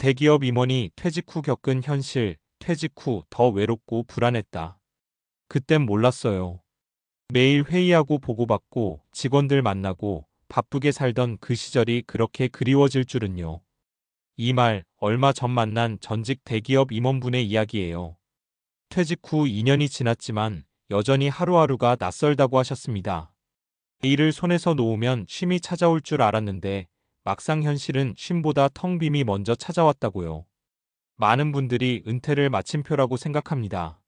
대기업 임원이 퇴직 후 겪은 현실, 퇴직 후 더 외롭고 불안했다. 그땐 몰랐어요. 매일 회의하고 보고받고 직원들 만나고 바쁘게 살던 그 시절이 그렇게 그리워질 줄은요. 이 말 얼마 전 만난 전직 대기업 임원분의 이야기예요. 퇴직 후 2년이 지났지만 여전히 하루하루가 낯설다고 하셨습니다. 일을 손에서 놓으면 쉼이 찾아올 줄 알았는데 막상 현실은 쉼보다 텅 빔이 먼저 찾아왔다고요. 많은 분들이 은퇴를 마침표라고 생각합니다.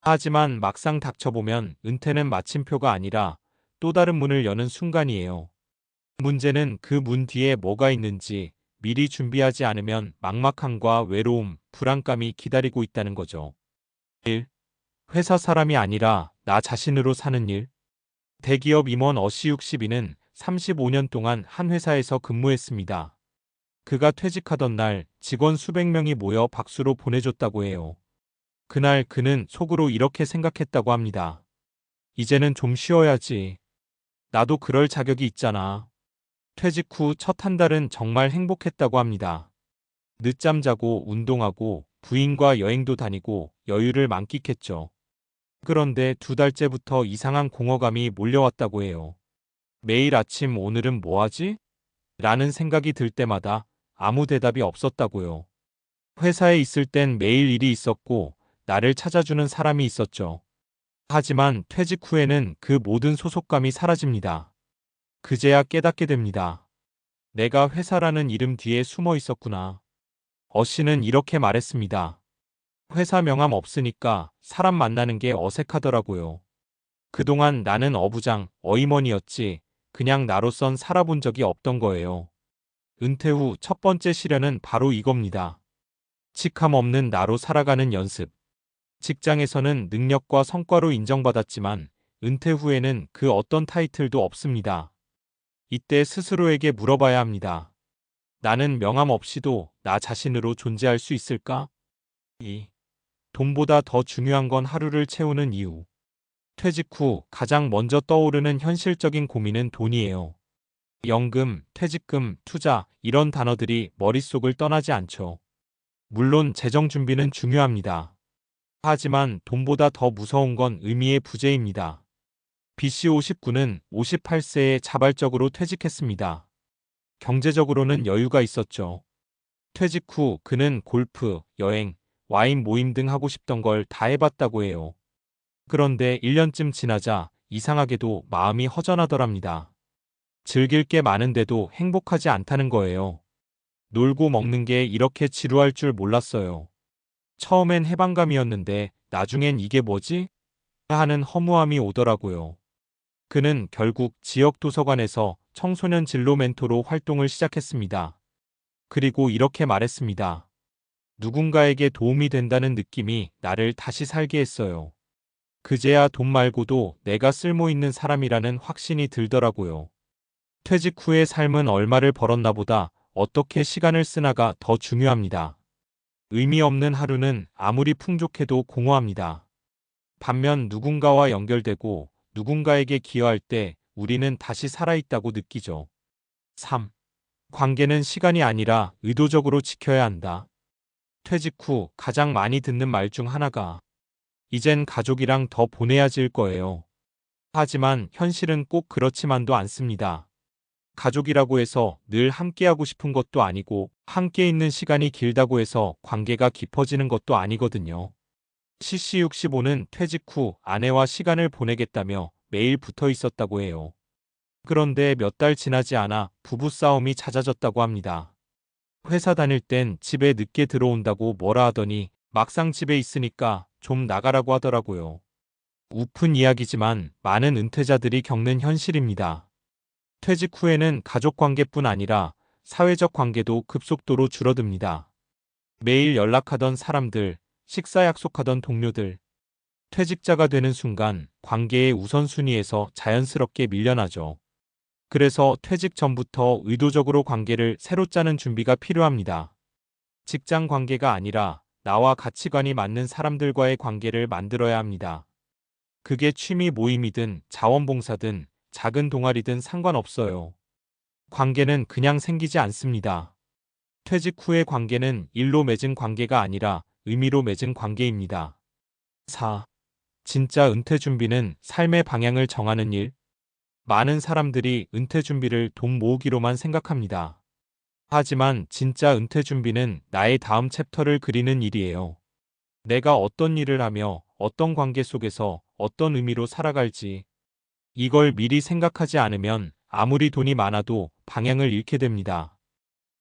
하지만 막상 닥쳐보면 은퇴는 마침표가 아니라 또 다른 문을 여는 순간이에요. 문제는 그 문 뒤에 뭐가 있는지 미리 준비하지 않으면 막막함과 외로움, 불안감이 기다리고 있다는 거죠. 1. 회사 사람이 아니라 나 자신으로 사는 일. 대기업 임원 어시 62는 35년 동안 한 회사에서 근무했습니다. 그가 퇴직하던 날 직원 수백 명이 모여 박수로 보내줬다고 해요. 그날 그는 속으로 이렇게 생각했다고 합니다. 이제는 좀 쉬어야지. 나도 그럴 자격이 있잖아. 퇴직 후 첫 한 달은 정말 행복했다고 합니다. 늦잠 자고 운동하고 부인과 여행도 다니고 여유를 만끽했죠. 그런데 두 달째부터 이상한 공허감이 몰려왔다고 해요. 매일 아침 오늘은 뭐하지? 라는 생각이 들 때마다 아무 대답이 없었다고요. 회사에 있을 땐 매일 일이 있었고 나를 찾아주는 사람이 있었죠. 하지만 퇴직 후에는 그 모든 소속감이 사라집니다. 그제야 깨닫게 됩니다. 내가 회사라는 이름 뒤에 숨어 있었구나. 어 씨는 이렇게 말했습니다. 회사 명함 없으니까 사람 만나는 게 어색하더라고요. 그동안 나는 어부장, 어임원이었지 그냥 나로선 살아본 적이 없던 거예요. 은퇴 후 첫 번째 시련은 바로 이겁니다. 직함 없는 나로 살아가는 연습. 직장에서는 능력과 성과로 인정받았지만 은퇴 후에는 그 어떤 타이틀도 없습니다. 이때 스스로에게 물어봐야 합니다. 나는 명함 없이도 나 자신으로 존재할 수 있을까? 2. 돈보다 더 중요한 건 하루를 채우는 이유. 퇴직 후 가장 먼저 떠오르는 현실적인 고민은 돈이에요. 연금, 퇴직금, 투자 이런 단어들이 머릿속을 떠나지 않죠. 물론 재정 준비는 중요합니다. 하지만 돈보다 더 무서운 건 의미의 부재입니다. BC59는 58세에 자발적으로 퇴직했습니다. 경제적으로는 여유가 있었죠. 퇴직 후 그는 골프, 여행, 와인 모임 등 하고 싶던 걸 다 해봤다고 해요. 그런데 1년쯤 지나자 이상하게도 마음이 허전하더랍니다. 즐길 게 많은데도 행복하지 않다는 거예요. 놀고 먹는 게 이렇게 지루할 줄 몰랐어요. 처음엔 해방감이었는데 나중엔 이게 뭐지? 하는 허무함이 오더라고요. 그는 결국 지역 도서관에서 청소년 진로 멘토로 활동을 시작했습니다. 그리고 이렇게 말했습니다. 누군가에게 도움이 된다는 느낌이 나를 다시 살게 했어요. 그제야 돈 말고도 내가 쓸모 있는 사람이라는 확신이 들더라고요. 퇴직 후의 삶은 얼마를 벌었나 보다 어떻게 시간을 쓰나가 더 중요합니다. 의미 없는 하루는 아무리 풍족해도 공허합니다. 반면 누군가와 연결되고 누군가에게 기여할 때 우리는 다시 살아있다고 느끼죠. 3. 관계는 시간이 아니라 의도적으로 지켜야 한다. 퇴직 후 가장 많이 듣는 말 중 하나가 이젠 가족이랑 더 보내야 질 거예요. 하지만 현실은 꼭 그렇지만도 않습니다. 가족이라고 해서 늘 함께하고 싶은 것도 아니고 함께 있는 시간이 길다고 해서 관계가 깊어지는 것도 아니거든요. CC65는 퇴직 후 아내와 시간을 보내겠다며 매일 붙어 있었다고 해요. 그런데 몇 달 지나지 않아 부부싸움이 잦아졌다고 합니다. 회사 다닐 땐 집에 늦게 들어온다고 뭐라 하더니 막상 집에 있으니까 좀 나가라고 하더라고요. 우픈 이야기지만 많은 은퇴자들이 겪는 현실입니다. 퇴직 후에는 가족 관계뿐 아니라 사회적 관계도 급속도로 줄어듭니다. 매일 연락하던 사람들, 식사 약속하던 동료들, 퇴직자가 되는 순간 관계의 우선순위에서 자연스럽게 밀려나죠. 그래서 퇴직 전부터 의도적으로 관계를 새로 짜는 준비가 필요합니다. 직장 관계가 아니라 나와 가치관이 맞는 사람들과의 관계를 만들어야 합니다. 그게 취미 모임이든 자원봉사든 작은 동아리든 상관없어요. 관계는 그냥 생기지 않습니다. 퇴직 후의 관계는 일로 맺은 관계가 아니라 의미로 맺은 관계입니다. 4. 진짜 은퇴 준비는 삶의 방향을 정하는 일. 많은 사람들이 은퇴 준비를 돈 모으기로만 생각합니다. 하지만 진짜 은퇴 준비는 나의 다음 챕터를 그리는 일이에요. 내가 어떤 일을 하며 어떤 관계 속에서 어떤 의미로 살아갈지. 이걸 미리 생각하지 않으면 아무리 돈이 많아도 방향을 잃게 됩니다.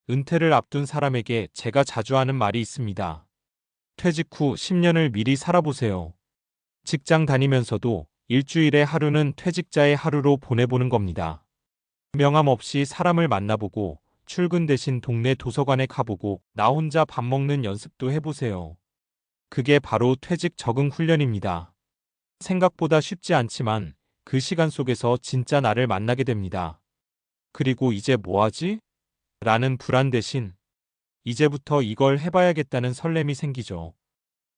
은퇴를 앞둔 사람에게 제가 자주 하는 말이 있습니다. 퇴직 후 10년을 미리 살아보세요. 직장 다니면서도 일주일의 하루는 퇴직자의 하루로 보내보는 겁니다. 명함 없이 사람을 만나보고 출근 대신 동네 도서관에 가보고 나 혼자 밥 먹는 연습도 해보세요. 그게 바로 퇴직 적응 훈련입니다. 생각보다 쉽지 않지만 그 시간 속에서 진짜 나를 만나게 됩니다. 그리고 이제 뭐하지? 라는 불안 대신 이제부터 이걸 해봐야겠다는 설렘이 생기죠.